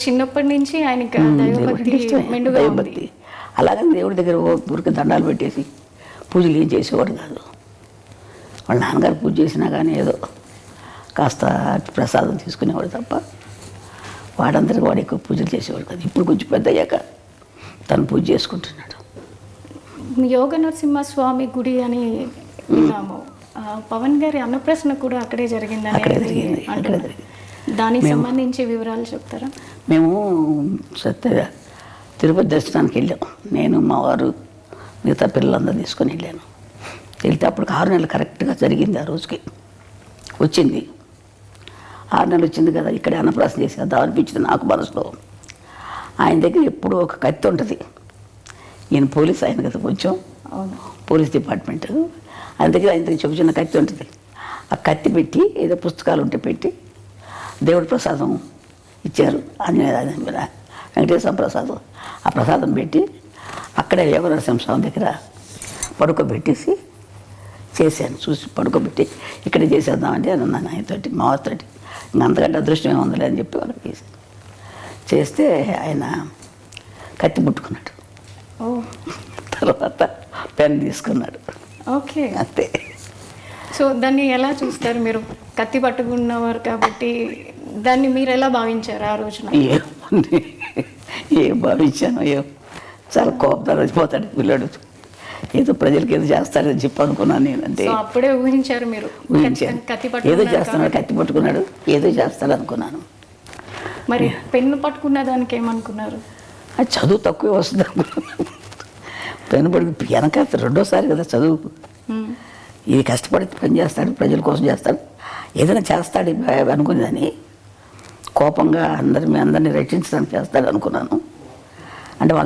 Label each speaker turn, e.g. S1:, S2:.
S1: చిన్నప్పటి నుంచి ఆయనకి ఆ
S2: దేవుడు
S1: దైవభక్తి
S2: ఇష్టమే,
S1: మెండుగా ఉంది.
S2: దైవభక్తి. అలాగని దేవుడి దగ్గర ఓ- ఊరికి దండాలు పెట్టేసి పూజలు ఏం చేసేవాడు కాదు. వాళ్ళ నాన్నగారు పూజ చేసినా కానీ ఏదో కాస్త ప్రసాదం తీసుకునేవాడు తప్ప వాడందరికీ వాడు ఎక్కువ పూజలు చేసేవాడు కాదు. ఇప్పుడు కొంచెం పెద్ద అయ్యాక తను పూజ చేసుకుంటున్నాడు.
S1: యోగ నరసింహ స్వామి గుడి అని విన్నాము ఆ, పవన్ గారి అన్నప్రశ్న కూడా అక్కడే జరిగిందని
S2: అక్కడే జరిగింది, అక్కడే
S1: అంటున్నారు.
S2: జరిగింది.
S1: దానికి సంబంధించి వివరాలు చెప్తారా?
S2: మేము సత్య తిరుపతి దర్శనానికి వెళ్ళాం. నేను మా వారు మిగతా పిల్లలందరూ తీసుకొని వెళ్ళాను. వెళ్తే అప్పుడు ఆరు నెలలు కరెక్ట్గా జరిగింది ఆ రోజుకి. వచ్చింది. ఆరు నెలలు వచ్చింది కదా ఇక్కడే అన్నప్రాసం చేసేద్దాం అనిపించింది నాకు మనసులో. ఆయన దగ్గర ఎప్పుడూ ఒక కత్తి ఉంటుంది. ఈయన పోలీస్ ఆయన కదా కొంచెం.
S1: అవును.
S2: Police department. ఆయన దగ్గర ఆయన దగ్గర చిన్న చిన్న కత్తి ఉంటుంది. ఆ కత్తి పెట్టి ఏదో పుస్తకాలు ఉంటే పెట్టి దేవుడి ప్రసాదం ఇచ్చారు. ఆంజనేయ ఆంజనేయ వెంకటేశ్వర ప్రసాదం ఆ ప్రసాదం పెట్టి అక్కడే యోగ నరసింహస్వామి దగ్గర పడుకోబెట్టేసి చేశాను. చూసి పడుకోబెట్టి ఇక్కడ చేసేద్దామంటే అని అన్నాను ఆయనతోటి మా వారితోటి ఇంక అంతకంటే అదృష్టం ఏముందిలే అని చెప్పి అక్కడ చేశాను. చేస్తే ఆయన కత్తి ముట్టుకున్నాడు.
S1: ఓ.
S2: తర్వాత పెన్ తీసుకున్నాడు.
S1: ఓకే.
S2: అంతే.
S1: సో దాన్ని ఎలా చూస్తారు మీరు? కత్తి పట్టుకున్నవారు కాబట్టి దాన్ని మీరు ఎలా భావించారు ఆ రోజున?
S2: ఏముంది ఏం భావించాను ఏం? చాలా కోపంతో వచ్చిపోతాడు పిల్లడు. ఏదో ప్రజలకి ఏదో చేస్తాడని చెప్పి అనుకున్నాను నేను అంటే
S1: అప్పుడే ఊహించారు మీరు.
S2: ఊహించాను. ఏదో చేస్తున్నాడు కత్తి పట్టుకున్నాడు ఏదో చేస్తాడు అనుకున్నాను.
S1: మరి పెన్ను పట్టుకున్న దానికి ఏమనుకున్నారు?
S2: అది చదువు తక్కువే వస్తుంది అనుకున్నాను. పెను పడి వెనక రెండోసారి కదా చదువు. ఇది కష్టపడి పని చేస్తాడు ప్రజల కోసం చేస్తాడు. ఏదైనా చేస్తాడు అనుకునేదని కోపంగా అందరి మీ అందరినీ రక్షించడానికి చేస్తాడు అనుకున్నాను అంటే వాళ్ళ